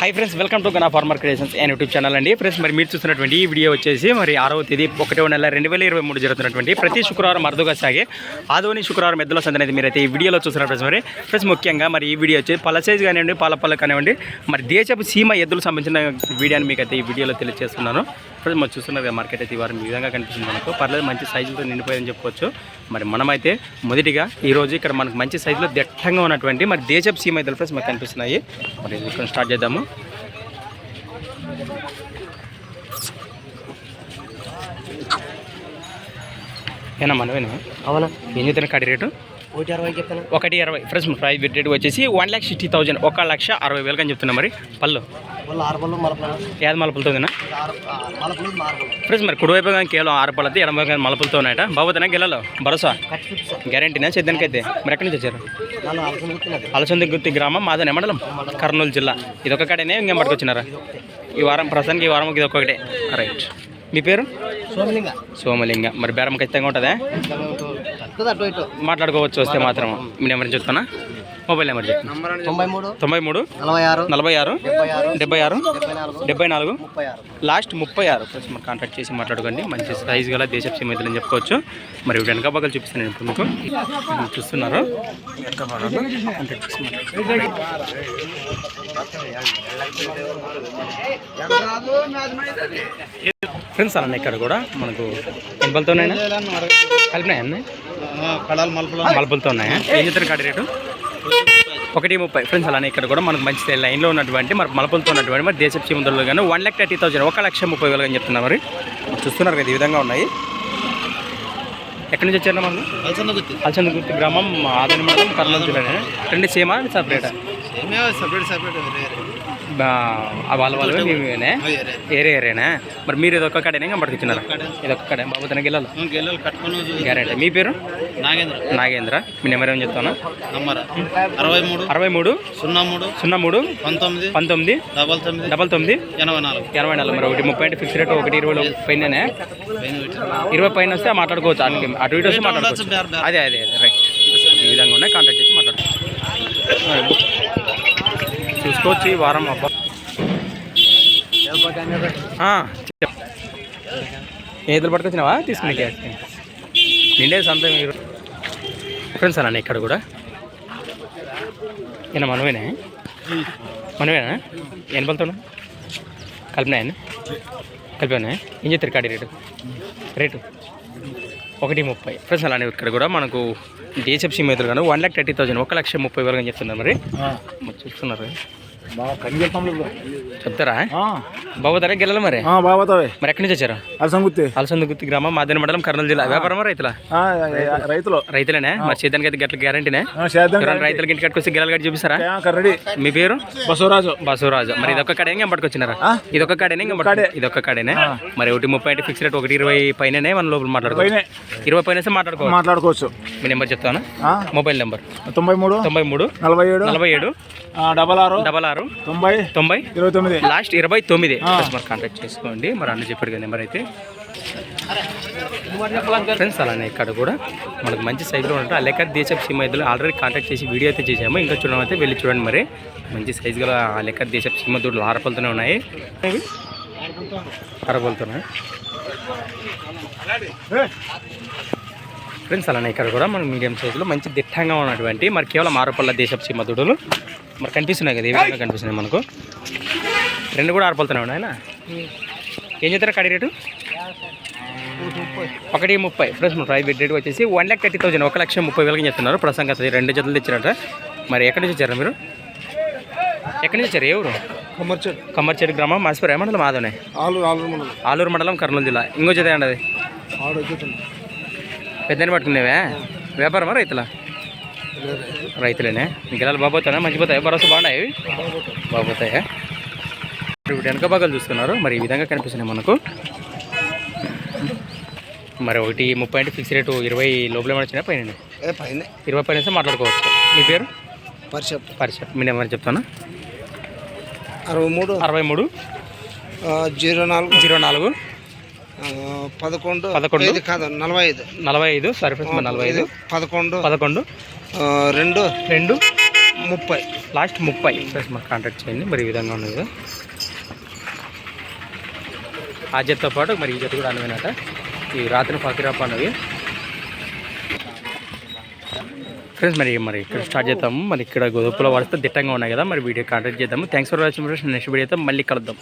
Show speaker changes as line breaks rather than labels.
High friends welcome to Gana farmer creations and YouTube channel అండి. Friends మరి మీరు చూస్తున్నటువంటి ఈ వీడియో వచ్చేసి మరి ఆరవ తేదీ ఒకటో నెల రెండు వేల ఇరవై మూడు జరుగుతున్నటువంటి ప్రతి శుక్రవారం అరుదుగా సాగే ఆదోని శుక్రవారం ఎద్దుల సందడి అయితే మీరైతే ఈ వీడియోలో చూస్తున్నారు ఫ్రెండ్స్ మరి ఫ్రెండ్స్ ముఖ్యంగా మరి ఈ వీడియో వచ్చి పల సైజ్ కానివ్వండి పాల పల్ల కానివ్వండి మరి దేశపు సీమ ఎద్దులకు సంబంధించిన వీడియోని మీకు అయితే ఈ వీడియోలో తెలియజేస్తున్నాను. ఫ్రెండ్స్ మరి చూస్తున్నారు కదా మార్కెట్ అయితే ఈ వారం ఈ విధంగా కనిపిస్తుంది మనకు. పర్లేదు మంచి సైజుతో నిండిపోయిందని చెప్పుకోవచ్చు మరి మనమైతే మొదటిగా ఈ రోజు ఇక్కడ మనకు మంచి సైజులో దట్టంగా ఉన్నటువంటి మరి దేశపు సీమ ఎద్దులు ఫ్రెండ్స్ మనకు కనిపిస్తున్నాయి. మరి ఇక్కడ స్టార్ట్ చేద్దాము. ఏనా మనమేనా
అవునా?
ఏం చెప్తాను కడి రేటు?
ఒకటి అరవై చెప్తాను
ఒకటి అరవై. ఫ్రెండ్స్ ప్రైస్ రేట్ వచ్చేసి వన్ ల్యాక్ సిక్స్టీ థౌజండ్ ఒక లక్ష అరవై వేలకు అని చెప్తున్నా మరి. పళ్ళు?
వాళ్ళు ఆరు పళ్ళు మలపలు
యాద మలపులతోనా
ఆరు మలపలు ఆరు పళ్ళు.
ఫ్రెండ్స్ మరి కుడివైపు కానీ కేవలం ఆరు పళ్ళతో ఎడమ కానీ మలపులతో ఉన్నాయట బాబోతున్నా గెలలో? భరోసా? గ్యారంటీనా చేద్దానికైతే. మరి ఎక్కడి నుంచి వచ్చారు? అలసంది గుత్తి గ్రామం మాదనే మండలం కర్నూలు జిల్లా. ఇదొక కడనే ఇంకేం పట్టుకొచ్చినారా?
ఇది
ఈ వారం ప్రస్తుతానికి ఈ వారం ఇది ఒక్కటే రైట్ మీ పేరు?
సోమలింగ.
సోమలింగ. మరి బేరం ఖచ్చితంగా ఉంటుందా? మాట్లాడుకోవచ్చు వస్తే మాత్రం. మీ నెంబర్ చెప్తానా? మొబైల్ నెంబర్ చెప్తాను
తొంభై మూడు
తొంభై మూడు
నలభై ఆరు
నలభై ఆరు
డెబ్బై ఆరు
డెబ్బై
నాలుగు
లాస్ట్ ముప్పై ఆరు. ప్లస్ మరి కాంటాక్ట్ చేసి మాట్లాడుకోండి. మంచి సైజ్ గల దేశపు సీమైతులు అని చెప్పుకోవచ్చు. మరి వెనక పక్కలు చూపిస్తాను నేను ఇప్పుడు మీకు. చూస్తున్నారు. ఫ్రెండ్స్ అలా ఇక్కడ కూడా. మనకు ఎంపలతోనైనా కలిపినాయా
మలుపులు
మలుపులతో ఉన్నాయా? ఏం చెప్తారు కాడి రేటు? ఒకటి ముప్పై. ఫ్రెండ్స్ అలానే ఇక్కడ కూడా మనకు మంచి లైన్లో ఉన్నటువంటి మరి మలపులతో ఉన్నటువంటి మరి దేశపు చీమందులు కానీ వన్ ల్యాక్ థర్టీ థౌసండ్ ఒక లక్ష ముప్పై వేలు అని చెప్తున్నారు మరి. చూస్తున్నారు కదా ఈ విధంగా ఉన్నాయి. ఎక్కడి నుంచి వచ్చారు మనం
అలసంద గుర్తి
అలచందగుర్తి గ్రామం ఆదని మండలం కర్నూలు జిల్లానే. రెండు సేమా సపరేటా
సపరేట్ సపరేట్
వాళ్ళ వాళ్ళు మేమేనే ఏరే ఏరేనా మరి మీరు ఇదొక్క కడేనే ఇంకా పట్టుకొచ్చినారా ఇదొక్క కడే. బాబు
గెల్లలు? కట్టుకొని
గ్యారెంటీ. మీ పేరు?
నాగేంద్ర.
నాగేంద్ర. మీ నెంబర్ ఏమని చెప్తాను
అరవై మూడు
అరవై మూడు
సున్నా మూడు
సున్నా మూడు
పంతొమ్మిది.
పంతొమ్మిది.
డబల్ తొమ్మిది.
డబల్ తొమ్మిది.
ఎనభై నాలుగు.
ఎనభై నాలుగు. మరి ఒకటి ముప్పై అంటే ఫిక్స్ రేట్ ఒకటి ఇరవై పైననే? ఇరవై పైన వస్తే మాట్లాడుకోవచ్చు. అటు అటు ఇటు వస్తే మాట్లాడుకోవచ్చు. అదే అదే అదే. రైట్ ఈ విధంగా ఉన్నాయి. కాంటాక్ట్ చేసి మాట్లాడుకోవచ్చు. చూసుకోవచ్చు ఈ వారం అబ్బా. ఏదులు పట్టుకొచ్చినావా? తీసుకుని నిండే సంత మీరు. ఫ్రెండ్స్ అన్న ఇక్కడ కూడా? ఈయన మనమేనా మనమేనా ఎనభలతో కలిపినాయన కలిపానా ఏం చెప్తారు కాడి రేటు? రేటు? ఒకటి ముప్పై. ఫ్రెండ్స్ అలానే ఇక్కడ కూడా? మనకు సీమ ఎదురు కానీ వన్ ల్యాక్ థర్టీ థౌసండ్ ఒక లక్ష ముప్పై వేలు అని చెప్తున్నారు మరి చూస్తున్నారు. చెప్తారా? బాబోతారా గెలలు మరి?
బాబాతావే
మరి ఎక్కడి నుంచి వచ్చారు?
అలసంగుత్తి.
అలసంద గుత్తి గ్రామం మాదన మండలం కర్నూలు జిల్లా. వ్యాపారమా రైతులా?
రైతులు.
రైతులేనే? మరి చేద్దానికి అయితే గట్ల గ్యారంటీనే? రైతులకి ఇంటికి కట్టుకొచ్చి గెలలు గట్టి చూపిస్తారా? మీ పేరు?
బసవరాజు.
బసవరాజు. మరి? ఇదొక్క కాడేనే ఇంకా పట్టుకో-
కాడే.
ఇదొక్క కాడేనే? మరి ఒకటి ముప్పై అంటే ఫిక్స్ రేట్ ఒకటి ఇరవై పైననే మన లోపల మాట్లాడుకోవచ్చు. ఇరవై పైన మాట్లాడుకోవచ్చు.
మాట్లాడుకోవచ్చు.
మీ నెంబర్ చెప్తాను మొబైల్ నెంబర్.
తొంభై మూడు
తొంభై మూడు
నలభై ఏడు
నలభై ఏడు
డబల్ ఆరు
డబల్ ఆరు
తొంభై
తొంభై?
ఇరవై తొమ్మిది.
లాస్ట్ ఇరవై తొమ్మిది.
ఆ.
మరి కాంటాక్ట్ చేసుకోండి. మరి అన్న చెప్పాడు కదా నెంబర్ అయితే. ఫ్రెండ్స్ అలానే ఇక్కడ కూడా మనకు మంచి సైజులో ఉంటారు అలేక దేశపు సీమ ఎద్దులు ఆల్రెడీ కాంటాక్ట్ చేసి వీడియో అయితే చేసాము ఇంకా చూడడం అయితే వెళ్ళి చూడండి మరి. మంచి సైజు గల అలేక దేశపు సీమ దూడలు ఆరపలతోనే ఉన్నాయి. అరపలతోనే ఫ్రెండ్స్ అలానే ఇక్కడ కూడా మన మీడియం సైజులో మంచి దిట్టంగా ఉన్నటువంటి మరి కేవలం ఆరుపల్ల దేశపు సీమ దూడలు మరి కనిపిస్తున్నాయి కదా ఈ విధంగా కనిపిస్తున్నాయి మనకు? రెండు కూడా ఆరిపోతున్నాయి ఉన్నాయి ఆయన ఏం చెప్తారు కడి రేటు? ఒకటి ముప్పై. ఫ్రెండ్స్ మన ప్రైస్ రేట్ వచ్చేసి వన్ ల్యాక్ థర్టీ థౌసండ్ ఒక లక్ష ముప్పై వేలకి చెప్తున్నారు. కదా రెండు జతలు తెచ్చారట మరి ఎక్కడి నుంచి వచ్చారా మీరు? ఎక్కడి నుంచి వచ్చారు? ఏ ఊరు?
కమర్చల్
కమ్మర్చేడు గ్రామం మాసిపుర మండలం? మాధవనే
ఆలు ఆలు మనం
ఆలూరు మండలం కర్నూలు జిల్లా. ఇంకో జత అండి అది పెద్దని పట్టుకునేవే? వ్యాపారమా రైతులా? రైతులేనే. మీకు ఎలా బాబోతానా మంచి పోతాయి? భరోసా బాగున్నాయి బాబోతాయా ఇప్పుడు వెనక భాగాలు చూస్తున్నారు మరి ఈ విధంగా కనిపిస్తున్నాయి మనకు. మరి ఒకటి ముప్పై అంటే ఫిక్స్ రేటు ఇరవై లోపల ఏమైనా వచ్చినా పైన
పైన.
ఇరవై పైన మాట్లాడుకోవచ్చు. మీ పేరు?
పరిషత్
పరిచయం. మీ నెంబర్ చెప్తాను?
అరవై మూడు.
అరవై మూడు.
జీరో నాలుగు.
జీరో నాలుగు.
పదకొండు.
పదకొండు.
కాదు నలభై ఐదు
నలభై ఐదు సారీ ఫ్రెండ్స్ మరి నలభై ఐదు
పదకొండు.
పదకొండు
రెండు.
రెండు.
ముప్పై.
లాస్ట్ ముప్పై. ఫ్రెండ్స్ మాకు కాంటాక్ట్ చేయండి మరి ఈ విధంగా ఉన్నది ఆ జతతో పాటు మరి ఈ జత కూడా అనువినట ఈ రాత్రి ఫకీరాప్ అన్నవి. ఫ్రెండ్స్ మరి మరి ఇక్కడ స్టార్ట్ చేద్దాము మరి ఇక్కడ గొదుపులో వస్తే దిట్టంగా ఉన్నాయి కదా మరి వీడియో కాంటాక్ట్ చేద్దాము. థ్యాంక్స్ ఫర్ వాచింగ్ నెక్స్ట్ వీడియోతో మళ్ళీ కలుద్దాం.